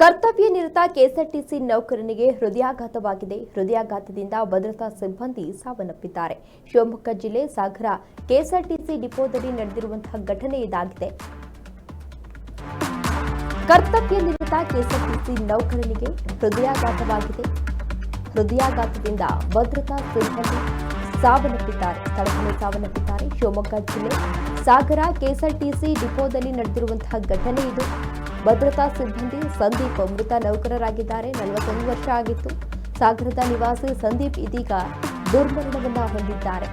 ಕರ್ತವ್ಯ ನಿರತ ಕೆಎಸ್ಆರ್ಟಿಸಿ ನೌಕರನಿಗೆ ಹೃದಯಾಘಾತವಾಗಿದೆ. ಹೃದಯಾಘಾತದಿಂದ ಭದ್ರತಾ ಸಿಬ್ಬಂದಿ ಸಾವನ್ನಪ್ಪಿದ್ದಾರೆ. ಶಿವಮೊಗ್ಗ ಜಿಲ್ಲೆ ಸಾಗರ ಕೆಎಸ್ಆರ್ಟಿಸಿ ಡಿಪೋದಲ್ಲಿ ನಡೆದಿರುವಂತಹ ಘಟನೆ ಇದಾಗಿದೆ. ಕರ್ತವ್ಯ ನಿರತ ಕೆಎಸ್ಆರ್ಟಿಸಿ ನೌಕರನಿಗೆ ಹೃದಯಾಘಾತವಾಗಿದೆ. ಹೃದಯಾಘಾತದಿಂದ ಭದ್ರತಾ ಸಿಬ್ಬಂದಿ ಸಾವನ್ನಪ್ಪಿದ್ದಾರೆ. ಸ್ಥಳದಲ್ಲಿ ಸಾವನ್ನಪ್ಪಿದ್ದಾರೆ. ಶಿವಮೊಗ್ಗ ಜಿಲ್ಲೆ ಸಾಗರ ಕೆಎಸ್ಆರ್ಟಿಸಿ ಡಿಪೋದಲ್ಲಿ ನಡೆದಿರುವಂತಹ ಘಟನೆ ಇದು. ಭದ್ರತಾ ಸಿಬ್ಬಂದಿ ಸಂದೀಪ್ ಮೃತ ನೌಕರರಾಗಿದ್ದಾರೆ. ನಲವತ್ತೊಂದು ವರ್ಷ ಆಗಿತ್ತು. ಸಾಗರದ ನಿವಾಸಿ ಸಂದೀಪ್ ಇದೀಗ ದುರ್ಮರಣವನ್ನ ಹೊಂದಿದ್ದಾರೆ.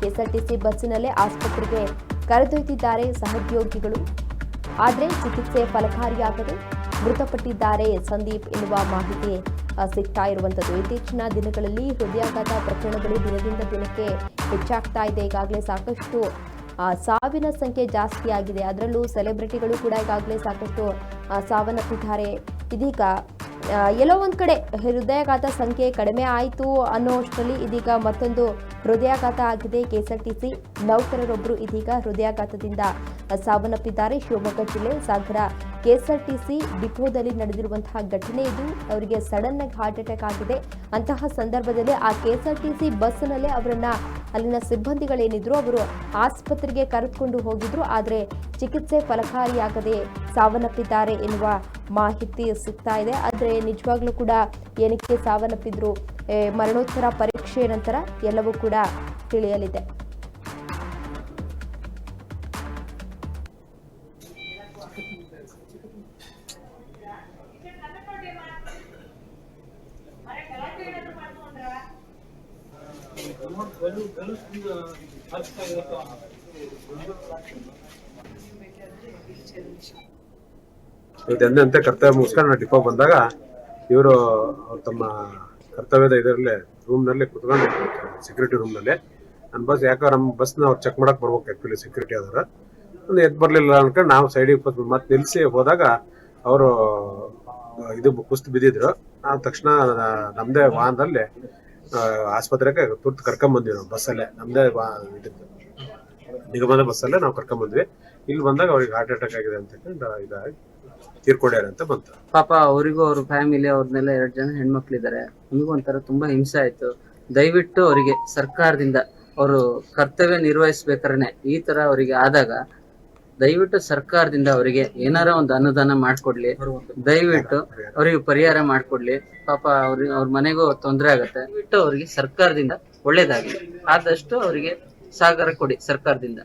ಕೆಎಸ್ಆರ್ಟಿಸಿ ಬಸ್ಸಿನಲ್ಲೇ ಆಸ್ಪತ್ರೆಗೆ ಕರೆದೊಯ್ದಿದ್ದಾರೆ ಸಹೋದ್ಯೋಗಿಗಳು. ಆದರೆ ಚಿಕಿತ್ಸೆ ಫಲಕಾರಿಯಾಗದೆ ಮೃತಪಟ್ಟಿದ್ದಾರೆ ಸಂದೀಪ್ ಎನ್ನುವ ಮಾಹಿತಿ ಸಿಗ್ತಾ ಇರುವಂಥದ್ದು. ಇತ್ತೀಚಿನ ದಿನಗಳಲ್ಲಿ ಹೃದಯಾಘಾತ ಪ್ರಕರಣಗಳು ದಿನದಿಂದ ದಿನಕ್ಕೆ ಹೆಚ್ಚಾಗ್ತಾ ಇದೆ. ಈಗಾಗಲೇ ಸಾಕಷ್ಟು ಸಾವಿನ ಸಂಖ್ಯೆ ಜಾಸ್ತಿ ಆಗಿದೆ. ಅದರಲ್ಲೂ ಸೆಲೆಬ್ರಿಟಿಗಳು ಕೂಡ ಈಗಾಗಲೇ ಸಾಕಷ್ಟು ಸಾವನ್ನಪ್ಪಿದ್ದಾರೆ. ಇದೀಗ ಎಲ್ಲೋ ಒಂದು ಕಡೆ ಹೃದಯಾಘಾತ ಸಂಖ್ಯೆ ಕಡಿಮೆ ಆಯಿತು ಅನ್ನೋಷ್ಟರಲ್ಲಿ ಇದೀಗ ಮತ್ತೊಂದು ಹೃದಯಾಘಾತ ಆಗಿದೆ. ಕೆಎಸ್ಆರ್ಟಿಸಿ ನೌಕರರೊಬ್ಬರು ಇದೀಗ ಹೃದಯಾಘಾತದಿಂದ ಸಾವನ್ನಪ್ಪಿದ್ದಾರೆ. ಶಿವಮೊಗ್ಗ ಜಿಲ್ಲೆ ಸಾಗರ ಕೆಎಸ್ಆರ್ಟಿಸಿ ಡಿಪೋದಲ್ಲಿ ನಡೆದಿರುವಂತಹ ಘಟನೆ ಇದು. ಅವರಿಗೆ ಸಡನ್ ಆಗಿ ಹಾರ್ಟ್ ಅಟ್ಯಾಕ್ ಆಗಿದೆ. ಅಂತಹ ಸಂದರ್ಭದಲ್ಲಿ ಆ ಕೆಎಸ್ಆರ್ಟಿಸಿ ಬಸ್ನಲ್ಲೇ ಅವರನ್ನ ಅಲ್ಲಿನ ಸಿಬ್ಬಂದಿಗಳೇನಿದ್ರು ಅವರು ಆಸ್ಪತ್ರೆಗೆ ಕರೆದುಕೊಂಡು ಹೋಗಿದ್ರು, ಆದರೆ ಚಿಕಿತ್ಸೆ ಫಲಕಾರಿಯಾಗದೆ ಸಾವನ್ನಪ್ಪಿದ್ದಾರೆ ಎನ್ನುವ ಮಾಹಿತಿ ಸಿಗ್ತಾ ಇದೆ. ಆದರೆ ನಿಜವಾಗ್ಲೂ ಕೂಡ ಏನಕ್ಕೆ ಸಾವನ್ನಪ್ಪಿದ್ರು ಮರಣೋತ್ತರ ಪರೀಕ್ಷೆ ನಂತರ ಎಲ್ಲವೂ ಕೂಡ ತಿಳಿಯಲಿದೆ. ಇದೆಂದಂತೆ ಕರ್ತವ್ಯ ಮುಗಿಸ್ಕೊಂಡು ಡಿಪೋ ಬಂದಾಗ ಇವರು ತಮ್ಮ ಕರ್ತವ್ಯದ ಇದರಲ್ಲೇ ರೂಮ್ನಲ್ಲಿ ಕುತ್ಕೊಂಡು ಸೆಕ್ಯೂರಿಟಿ ರೂಮ್ನಲ್ಲಿ ನನ್ನ ಬಸ್ ಯಾಕೋ ನಮ್ಮ ಬಸ್ನ ಅವ್ರು ಚೆಕ್ ಮಾಡಕ್ ಬರ್ಬೇಕು ಆ್ಯಕ್ಚುಲಿ ಸೆಕ್ಯೂರಿಟಿ ಅದರ ಒಂದು ಎದ್ದು ಬರಲಿಲ್ಲ ಅನ್ಕೊಂಡು ನಾವು ಸೈಡಿಗೆ ಮತ್ತೆ ನಿಲ್ಲಿಸಿ ಹೋದಾಗ ಅವರು ಇದು ಕುಸ್ತು ಬಿದ್ದಿದ್ರು. ನಾವು ತಕ್ಷಣ ನಮ್ಮದೇ ವಾಹನದಲ್ಲಿ ಆಸ್ಪತ್ರೆಗೆ ತುರ್ತು ಕರ್ಕೊಂಬಂದ್ವಿ ನಾವು, ಬಸ್ಸಲ್ಲೇ. ನಮ್ಮದೇ ಇದಕ್ಕೆ ನಿಗಮದ ಬಸ್ಸಲ್ಲೇ ನಾವು ಕರ್ಕೊಂಬಂದ್ವಿ ಇಲ್ಲಿ ಬಂದಾಗ ಅವ್ರಿಗೆ ಹಾರ್ಟ್ ಅಟ್ಯಾಕ್ ಆಗಿದೆ ಅಂತ ಹೇಳ್ಕೊಂಡು ಇದಾಗಿ ತೀರ್ಕೊಂಡ್ಯಾರ ಅಂತ ಬಂತು. ಪಾಪ ಅವರಿಗೂ ಅವ್ರ ಫ್ಯಾಮಿಲಿ ಅವ್ರನ್ನೆಲ್ಲ ಎರಡ್ ಜನ ಹೆಣ್ಮಕ್ಳಿದ್ದಾರೆ. ನಮಗೂ ಒಂಥರ ತುಂಬಾ ಹಿಂಸೆ ಆಯ್ತು. ದಯವಿಟ್ಟು ಅವರಿಗೆ ಸರ್ಕಾರದಿಂದ ಅವರು ಕರ್ತವ್ಯ ನಿರ್ವಹಿಸ್ಬೇಕಾದ್ರೆ ಈ ತರ ಅವರಿಗೆ ಆದಾಗ ದಯವಿಟ್ಟು ಸರ್ಕಾರದಿಂದ ಅವರಿಗೆ ಏನಾರ ಒಂದು ಅನುದಾನ ಮಾಡ್ಕೊಡ್ಲಿ. ದಯವಿಟ್ಟು ಅವರಿಗೆ ಪರಿಹಾರ ಮಾಡ್ಕೊಡ್ಲಿ. ಪಾಪ ಅವ್ರಿಗೆ ಅವ್ರ ಮನೆಗೂ ತೊಂದರೆ ಆಗತ್ತೆ. ದಯವಿಟ್ಟು ಅವರಿಗೆ ಸರ್ಕಾರದಿಂದ ಒಳ್ಳೇದಾಗಲಿ. ಆದಷ್ಟು ಅವರಿಗೆ ಸಾಗರ ಕೊಡಿ ಸರ್ಕಾರದಿಂದ.